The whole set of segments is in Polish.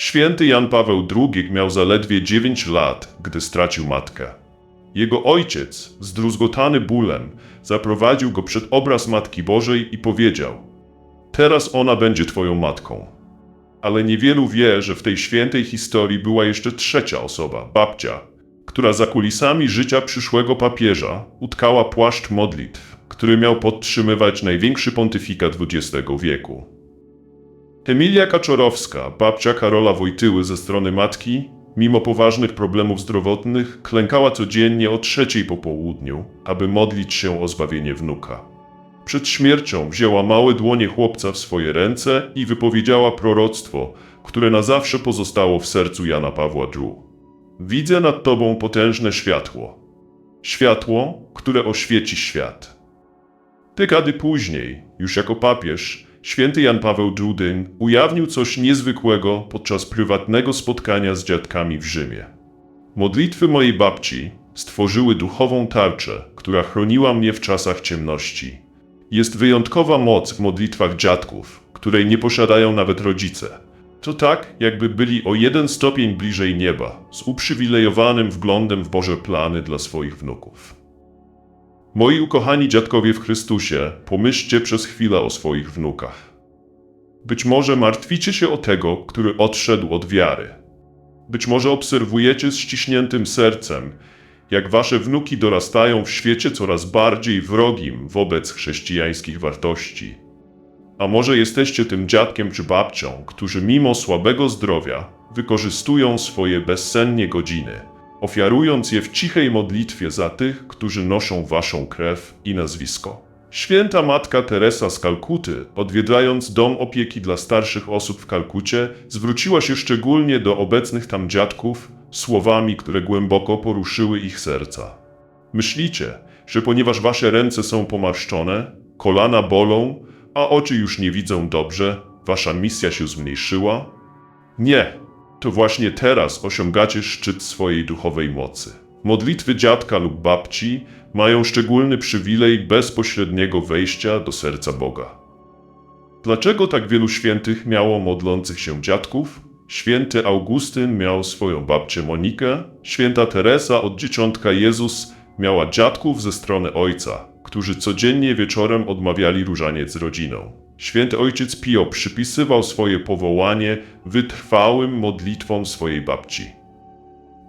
Święty Jan Paweł II miał zaledwie 9 lat, gdy stracił matkę. Jego ojciec, zdruzgotany bólem, zaprowadził go przed obraz Matki Bożej i powiedział: Teraz ona będzie twoją matką. Ale niewielu wie, że w tej świętej historii była jeszcze trzecia osoba, babcia, która za kulisami życia przyszłego papieża utkała płaszcz modlitw, który miał podtrzymywać największy pontyfikat XX wieku. Emilia Kaczorowska, babcia Karola Wojtyły ze strony matki, mimo poważnych problemów zdrowotnych, klękała codziennie o trzeciej po południu, aby modlić się o zbawienie wnuka. Przed śmiercią wzięła małe dłonie chłopca w swoje ręce i wypowiedziała proroctwo, które na zawsze pozostało w sercu Jana Pawła II. Widzę nad tobą potężne światło. Światło, które oświeci świat. Dekady później, już jako papież, święty Jan Paweł II ujawnił coś niezwykłego podczas prywatnego spotkania z dziadkami w Rzymie. Modlitwy mojej babci stworzyły duchową tarczę, która chroniła mnie w czasach ciemności. Jest wyjątkowa moc w modlitwach dziadków, której nie posiadają nawet rodzice. To tak, jakby byli o jeden stopień bliżej nieba, z uprzywilejowanym wglądem w Boże plany dla swoich wnuków. Moi ukochani dziadkowie w Chrystusie, pomyślcie przez chwilę o swoich wnukach. Być może martwicie się o tego, który odszedł od wiary. Być może obserwujecie z ściśniętym sercem, jak wasze wnuki dorastają w świecie coraz bardziej wrogim wobec chrześcijańskich wartości. A może jesteście tym dziadkiem czy babcią, którzy mimo słabego zdrowia wykorzystują swoje bezsennie godziny, ofiarując je w cichej modlitwie za tych, którzy noszą waszą krew i nazwisko. Święta Matka Teresa z Kalkuty, odwiedzając dom opieki dla starszych osób w Kalkucie, zwróciła się szczególnie do obecnych tam dziadków słowami, które głęboko poruszyły ich serca. Myślicie, że ponieważ wasze ręce są pomarszczone, kolana bolą, a oczy już nie widzą dobrze, wasza misja się zmniejszyła? Nie, to właśnie teraz osiągacie szczyt swojej duchowej mocy. Modlitwy dziadka lub babci mają szczególny przywilej bezpośredniego wejścia do serca Boga. Dlaczego tak wielu świętych miało modlących się dziadków? Święty Augustyn miał swoją babcię Monikę, święta Teresa od dzieciątka Jezus miała dziadków ze strony ojca, którzy codziennie wieczorem odmawiali różaniec z rodziną. Święty ojciec Pio przypisywał swoje powołanie wytrwałym modlitwom swojej babci.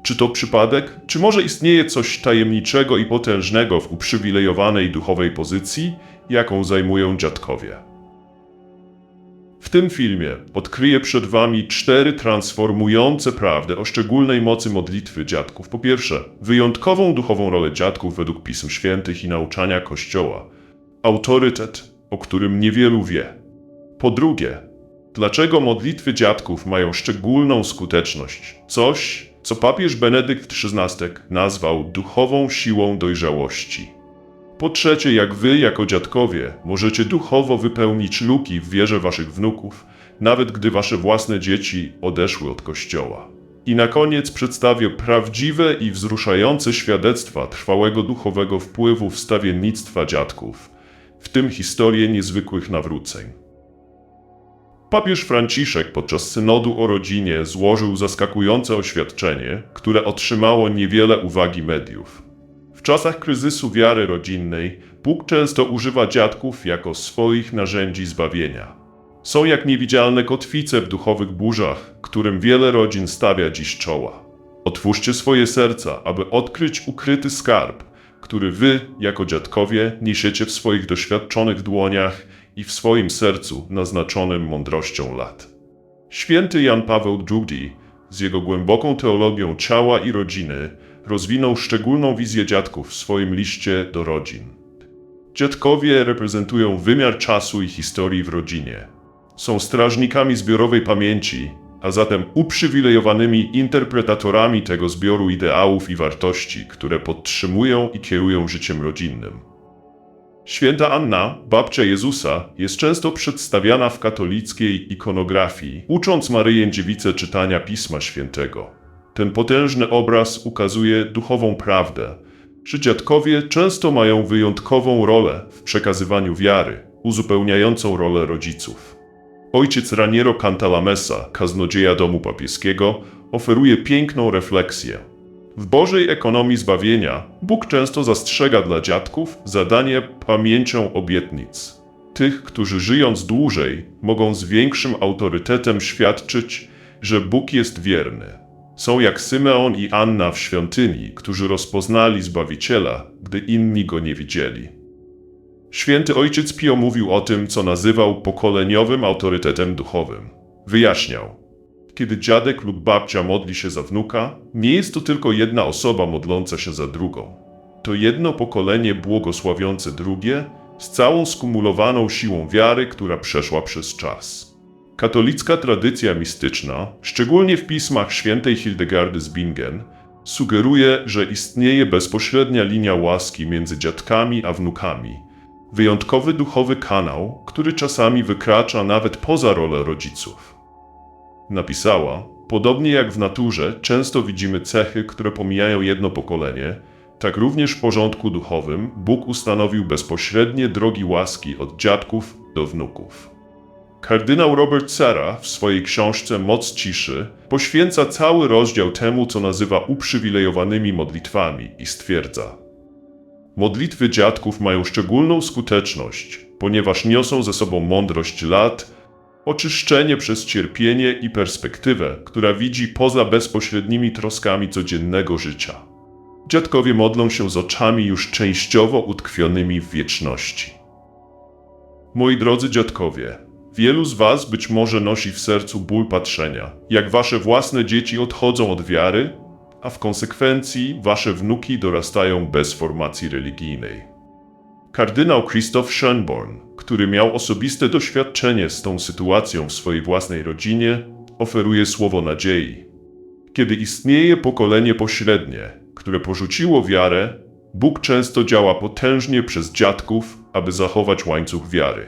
Czy to przypadek? Czy może istnieje coś tajemniczego i potężnego w uprzywilejowanej duchowej pozycji, jaką zajmują dziadkowie? W tym filmie odkryję przed Wami cztery transformujące prawdy o szczególnej mocy modlitwy dziadków. Po pierwsze, wyjątkową duchową rolę dziadków według Pism Świętych i nauczania Kościoła. Autorytet, o którym niewielu wie. Po drugie, dlaczego modlitwy dziadków mają szczególną skuteczność? Coś, co papież Benedykt XVI nazwał duchową siłą dojrzałości. Po trzecie, jak wy, jako dziadkowie, możecie duchowo wypełnić luki w wierze waszych wnuków, nawet gdy wasze własne dzieci odeszły od kościoła. I na koniec przedstawię prawdziwe i wzruszające świadectwa trwałego duchowego wpływu wstawiennictwa dziadków, w tym historię niezwykłych nawróceń. Papież Franciszek podczas synodu o rodzinie złożył zaskakujące oświadczenie, które otrzymało niewiele uwagi mediów. W czasach kryzysu wiary rodzinnej Bóg często używa dziadków jako swoich narzędzi zbawienia. Są jak niewidzialne kotwice w duchowych burzach, którym wiele rodzin stawia dziś czoła. Otwórzcie swoje serca, aby odkryć ukryty skarb, który wy, jako dziadkowie, niesiecie w swoich doświadczonych dłoniach i w swoim sercu naznaczonym mądrością lat. Święty Jan Paweł II z jego głęboką teologią ciała i rodziny rozwinął szczególną wizję dziadków w swoim liście do rodzin. Dziadkowie reprezentują wymiar czasu i historii w rodzinie. Są strażnikami zbiorowej pamięci, a zatem uprzywilejowanymi interpretatorami tego zbioru ideałów i wartości, które podtrzymują i kierują życiem rodzinnym. Święta Anna, babcia Jezusa, jest często przedstawiana w katolickiej ikonografii, ucząc Maryję Dziewicę czytania Pisma Świętego. Ten potężny obraz ukazuje duchową prawdę, że dziadkowie często mają wyjątkową rolę w przekazywaniu wiary, uzupełniającą rolę rodziców. Ojciec Raniero Cantalamessa, kaznodzieja domu papieskiego, oferuje piękną refleksję. W Bożej ekonomii zbawienia Bóg często zastrzega dla dziadków zadanie pamięcią obietnic. Tych, którzy żyjąc dłużej, mogą z większym autorytetem świadczyć, że Bóg jest wierny. Są jak Symeon i Anna w świątyni, którzy rozpoznali Zbawiciela, gdy inni go nie widzieli. Święty Ojciec Pio mówił o tym, co nazywał pokoleniowym autorytetem duchowym. Wyjaśniał, kiedy dziadek lub babcia modli się za wnuka, nie jest to tylko jedna osoba modląca się za drugą. To jedno pokolenie błogosławiące drugie z całą skumulowaną siłą wiary, która przeszła przez czas. Katolicka tradycja mistyczna, szczególnie w pismach świętej Hildegardy z Bingen, sugeruje, że istnieje bezpośrednia linia łaski między dziadkami a wnukami. Wyjątkowy duchowy kanał, który czasami wykracza nawet poza rolę rodziców. Napisała, podobnie jak w naturze często widzimy cechy, które pomijają jedno pokolenie, tak również w porządku duchowym Bóg ustanowił bezpośrednie drogi łaski od dziadków do wnuków. Kardynał Robert Serra w swojej książce Moc ciszy poświęca cały rozdział temu, co nazywa uprzywilejowanymi modlitwami i stwierdza: Modlitwy dziadków mają szczególną skuteczność, ponieważ niosą ze sobą mądrość lat, oczyszczenie przez cierpienie i perspektywę, która widzi poza bezpośrednimi troskami codziennego życia. Dziadkowie modlą się z oczami już częściowo utkwionymi w wieczności. Moi drodzy dziadkowie, wielu z Was być może nosi w sercu ból patrzenia, jak Wasze własne dzieci odchodzą od wiary, a w konsekwencji Wasze wnuki dorastają bez formacji religijnej. Kardynał Christoph Schönborn, który miał osobiste doświadczenie z tą sytuacją w swojej własnej rodzinie, oferuje słowo nadziei. Kiedy istnieje pokolenie pośrednie, które porzuciło wiarę, Bóg często działa potężnie przez dziadków, aby zachować łańcuch wiary.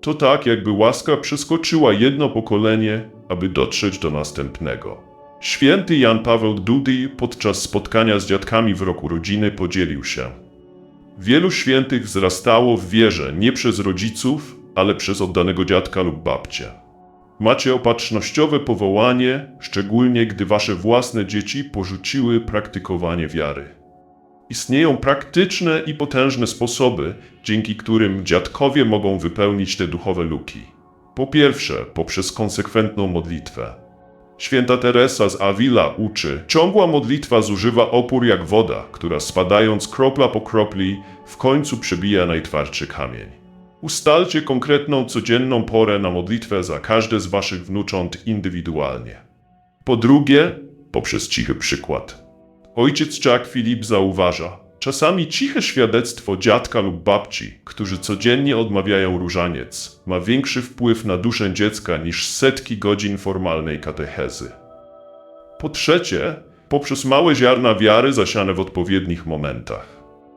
To tak, jakby łaska przeskoczyła jedno pokolenie, aby dotrzeć do następnego. Święty Jan Paweł II podczas spotkania z dziadkami w roku rodziny podzielił się. Wielu świętych wzrastało w wierze nie przez rodziców, ale przez oddanego dziadka lub babcię. Macie opatrznościowe powołanie, szczególnie gdy wasze własne dzieci porzuciły praktykowanie wiary. Istnieją praktyczne i potężne sposoby, dzięki którym dziadkowie mogą wypełnić te duchowe luki. Po pierwsze, poprzez konsekwentną modlitwę. Święta Teresa z Avila uczy, ciągła modlitwa zużywa opór jak woda, która spadając kropla po kropli w końcu przebija najtwardszy kamień. Ustalcie konkretną codzienną porę na modlitwę za każde z waszych wnucząt indywidualnie. Po drugie, poprzez cichy przykład. Ojciec Jack Philip zauważa, czasami ciche świadectwo dziadka lub babci, którzy codziennie odmawiają różaniec, ma większy wpływ na duszę dziecka niż setki godzin formalnej katechezy. Po trzecie, poprzez małe ziarna wiary zasiane w odpowiednich momentach.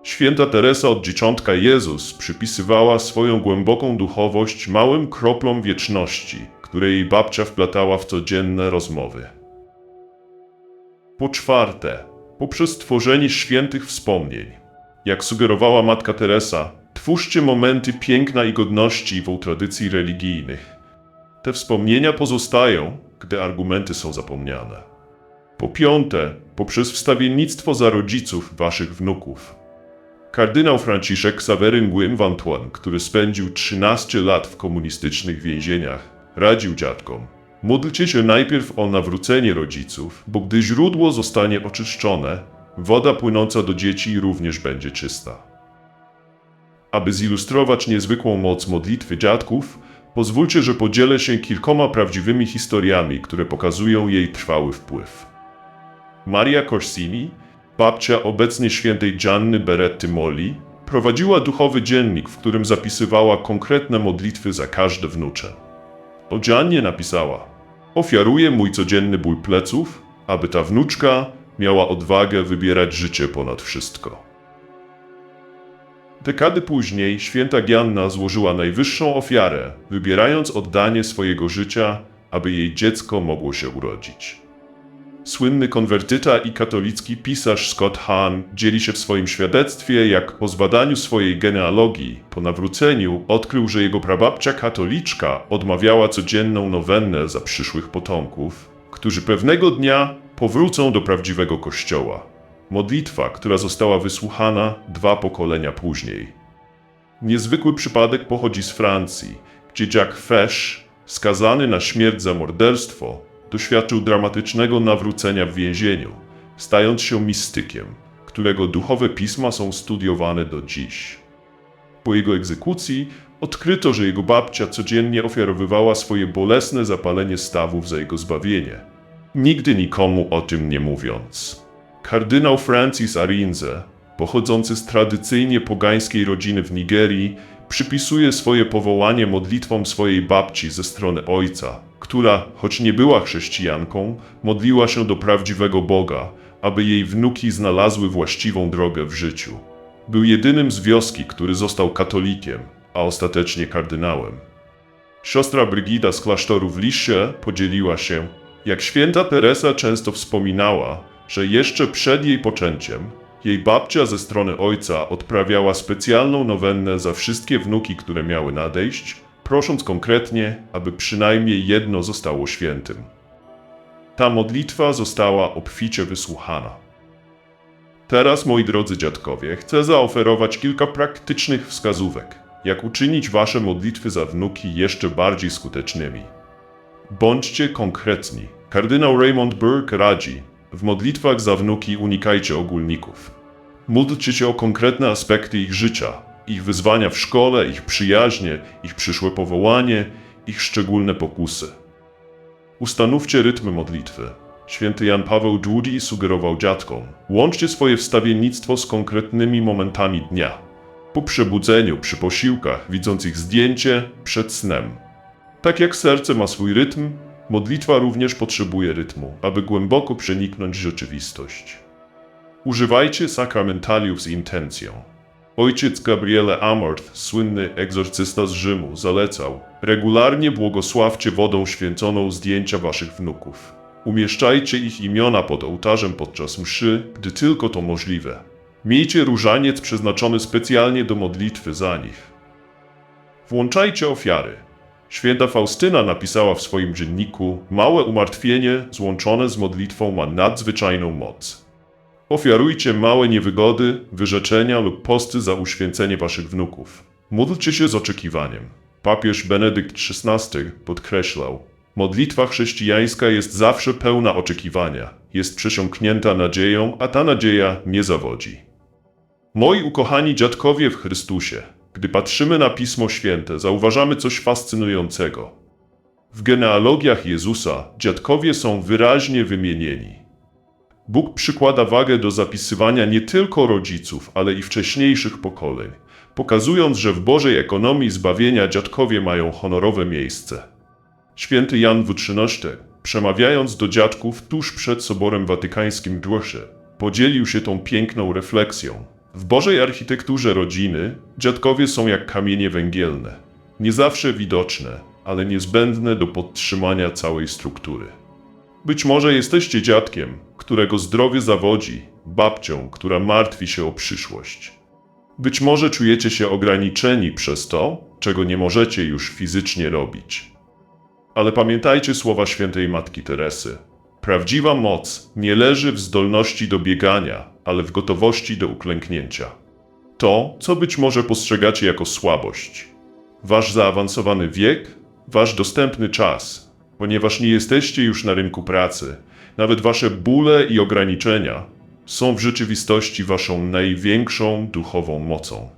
Święta Teresa od dzieciątka Jezus przypisywała swoją głęboką duchowość małym kroplom wieczności, które jej babcia wplatała w codzienne rozmowy. Po czwarte, poprzez tworzenie świętych wspomnień. Jak sugerowała matka Teresa, twórzcie momenty piękna i godności w tradycji religijnych. Te wspomnienia pozostają, gdy argumenty są zapomniane. Po piąte, poprzez wstawiennictwo za rodziców waszych wnuków. Kardynał Franciszek Ksaweryn Gwyn Vantuan, który spędził 13 lat w komunistycznych więzieniach, radził dziadkom. Módlcie się najpierw o nawrócenie rodziców, bo gdy źródło zostanie oczyszczone, woda płynąca do dzieci również będzie czysta. Aby zilustrować niezwykłą moc modlitwy dziadków, pozwólcie, że podzielę się kilkoma prawdziwymi historiami, które pokazują jej trwały wpływ. Maria Corsini, babcia obecnie świętej Gianny Beretty Molli, prowadziła duchowy dziennik, w którym zapisywała konkretne modlitwy za każde wnucze. O Giannie napisała: Ofiaruję mój codzienny ból pleców, aby ta wnuczka miała odwagę wybierać życie ponad wszystko. Dekady później święta Gianna złożyła najwyższą ofiarę, wybierając oddanie swojego życia, aby jej dziecko mogło się urodzić. Słynny konwertyta i katolicki pisarz Scott Hahn dzieli się w swoim świadectwie, jak po zbadaniu swojej genealogii, po nawróceniu, odkrył, że jego prababcia katoliczka odmawiała codzienną nowennę za przyszłych potomków, którzy pewnego dnia powrócą do prawdziwego kościoła. Modlitwa, która została wysłuchana dwa pokolenia później. Niezwykły przypadek pochodzi z Francji, gdzie Jack Fesch, skazany na śmierć za morderstwo, doświadczył dramatycznego nawrócenia w więzieniu, stając się mistykiem, którego duchowe pisma są studiowane do dziś. Po jego egzekucji odkryto, że jego babcia codziennie ofiarowywała swoje bolesne zapalenie stawów za jego zbawienie, nigdy nikomu o tym nie mówiąc. Kardynał Francis Arinze, pochodzący z tradycyjnie pogańskiej rodziny w Nigerii, przypisuje swoje powołanie modlitwom swojej babci ze strony ojca, która, choć nie była chrześcijanką, modliła się do prawdziwego Boga, aby jej wnuki znalazły właściwą drogę w życiu. Był jedynym z wioski, który został katolikiem, a ostatecznie kardynałem. Siostra Brygida z klasztoru w Lisie podzieliła się, jak święta Teresa często wspominała, że jeszcze przed jej poczęciem jej babcia ze strony ojca odprawiała specjalną nowennę za wszystkie wnuki, które miały nadejść, prosząc konkretnie, aby przynajmniej jedno zostało świętym. Ta modlitwa została obficie wysłuchana. Teraz, moi drodzy dziadkowie, chcę zaoferować kilka praktycznych wskazówek, jak uczynić wasze modlitwy za wnuki jeszcze bardziej skutecznymi. Bądźcie konkretni. Kardynał Raymond Burke radzi, w modlitwach za wnuki unikajcie ogólników. Módlcie się o konkretne aspekty ich życia, ich wyzwania w szkole, ich przyjaźnie, ich przyszłe powołanie, ich szczególne pokusy. Ustanówcie rytmy modlitwy. Święty Jan Paweł II sugerował dziadkom: łączcie swoje wstawiennictwo z konkretnymi momentami dnia. Po przebudzeniu, przy posiłkach, widząc ich zdjęcie, przed snem. Tak jak serce ma swój rytm, modlitwa również potrzebuje rytmu, aby głęboko przeniknąć rzeczywistość. Używajcie sakramentaliów z intencją. Ojciec Gabriele Amort, słynny egzorcysta z Rzymu, zalecał: regularnie błogosławcie wodą święconą zdjęcia waszych wnuków. Umieszczajcie ich imiona pod ołtarzem podczas mszy, gdy tylko to możliwe. Miejcie różaniec przeznaczony specjalnie do modlitwy za nich. Włączajcie ofiary. Święta Faustyna napisała w swoim dzienniku: Małe umartwienie złączone z modlitwą ma nadzwyczajną moc. Ofiarujcie małe niewygody, wyrzeczenia lub posty za uświęcenie waszych wnuków. Módlcie się z oczekiwaniem. Papież Benedykt XVI podkreślał: Modlitwa chrześcijańska jest zawsze pełna oczekiwania, jest przesiąknięta nadzieją, a ta nadzieja nie zawodzi. Moi ukochani dziadkowie w Chrystusie, gdy patrzymy na Pismo Święte, zauważamy coś fascynującego. W genealogiach Jezusa dziadkowie są wyraźnie wymienieni. Bóg przykłada wagę do zapisywania nie tylko rodziców, ale i wcześniejszych pokoleń, pokazując, że w Bożej ekonomii zbawienia dziadkowie mają honorowe miejsce. Święty Jan Wutrzynosztek, przemawiając do dziadków tuż przed Soborem Watykańskim II, podzielił się tą piękną refleksją. W Bożej architekturze rodziny dziadkowie są jak kamienie węgielne, nie zawsze widoczne, ale niezbędne do podtrzymania całej struktury. Być może jesteście dziadkiem, którego zdrowie zawodzi, babcią, która martwi się o przyszłość. Być może czujecie się ograniczeni przez to, czego nie możecie już fizycznie robić. Ale pamiętajcie słowa świętej Matki Teresy. Prawdziwa moc nie leży w zdolności do biegania, ale w gotowości do uklęknięcia. To, co być może postrzegacie jako słabość. Wasz zaawansowany wiek, wasz dostępny czas, ponieważ nie jesteście już na rynku pracy, nawet wasze bóle i ograniczenia są w rzeczywistości waszą największą duchową mocą.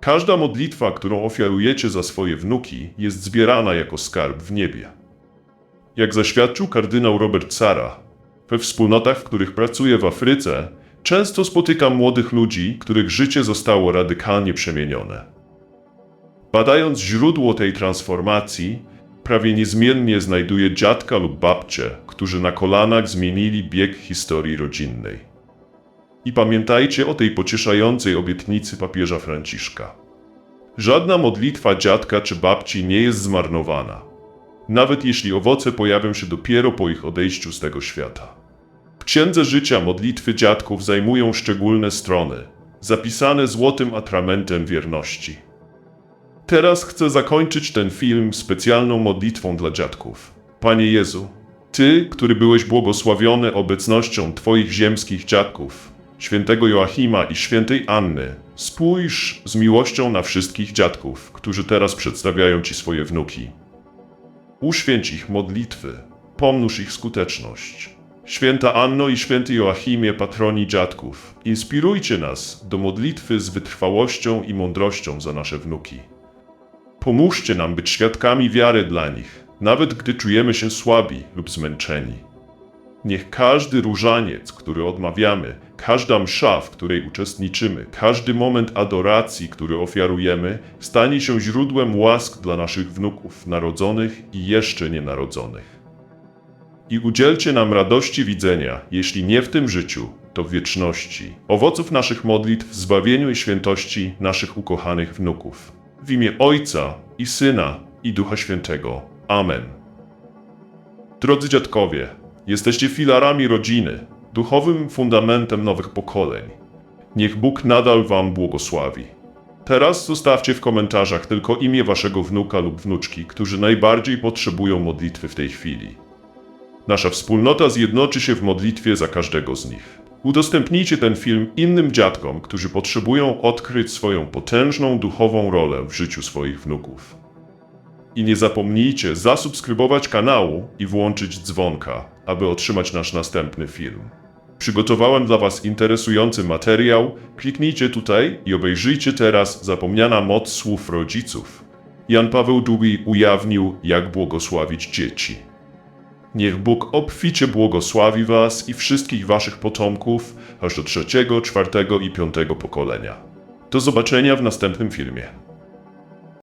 Każda modlitwa, którą ofiarujecie za swoje wnuki, jest zbierana jako skarb w niebie. Jak zaświadczył kardynał Robert Sara, we wspólnotach, w których pracuję w Afryce, często spotykam młodych ludzi, których życie zostało radykalnie przemienione. Badając źródło tej transformacji, prawie niezmiennie znajduję dziadka lub babcię, którzy na kolanach zmienili bieg historii rodzinnej. I pamiętajcie o tej pocieszającej obietnicy papieża Franciszka. Żadna modlitwa dziadka czy babci nie jest zmarnowana, nawet jeśli owoce pojawią się dopiero po ich odejściu z tego świata. księdze życia modlitwy dziadków zajmują szczególne strony, zapisane złotym atramentem wierności. Teraz chcę zakończyć ten film specjalną modlitwą dla dziadków. Panie Jezu, Ty, który byłeś błogosławiony obecnością Twoich ziemskich dziadków, świętego Joachima i świętej Anny, spójrz z miłością na wszystkich dziadków, którzy teraz przedstawiają Ci swoje wnuki. Uświęć ich modlitwy, pomnóż ich skuteczność. Święta Anno i święty Joachimie, patroni dziadków, inspirujcie nas do modlitwy z wytrwałością i mądrością za nasze wnuki. Pomóżcie nam być świadkami wiary dla nich, nawet gdy czujemy się słabi lub zmęczeni. Niech każdy różaniec, który odmawiamy, każda msza, w której uczestniczymy, każdy moment adoracji, który ofiarujemy, stanie się źródłem łask dla naszych wnuków, narodzonych i jeszcze nienarodzonych. I udzielcie nam radości widzenia, jeśli nie w tym życiu, to w wieczności, owoców naszych modlitw, zbawieniu i świętości naszych ukochanych wnuków. W imię Ojca i Syna i Ducha Świętego. Amen. Drodzy dziadkowie, jesteście filarami rodziny, duchowym fundamentem nowych pokoleń. Niech Bóg nadal Wam błogosławi. Teraz zostawcie w komentarzach tylko imię Waszego wnuka lub wnuczki, którzy najbardziej potrzebują modlitwy w tej chwili. Nasza wspólnota zjednoczy się w modlitwie za każdego z nich. Udostępnijcie ten film innym dziadkom, którzy potrzebują odkryć swoją potężną duchową rolę w życiu swoich wnuków. I nie zapomnijcie zasubskrybować kanału i włączyć dzwonka, aby otrzymać nasz następny film. Przygotowałem dla Was interesujący materiał. Kliknijcie tutaj i obejrzyjcie teraz zapomniana moc słów rodziców. Jan Paweł II ujawnił, jak błogosławić dzieci. Niech Bóg obficie błogosławi Was i wszystkich Waszych potomków, aż do trzeciego, czwartego i piątego pokolenia. Do zobaczenia w następnym filmie.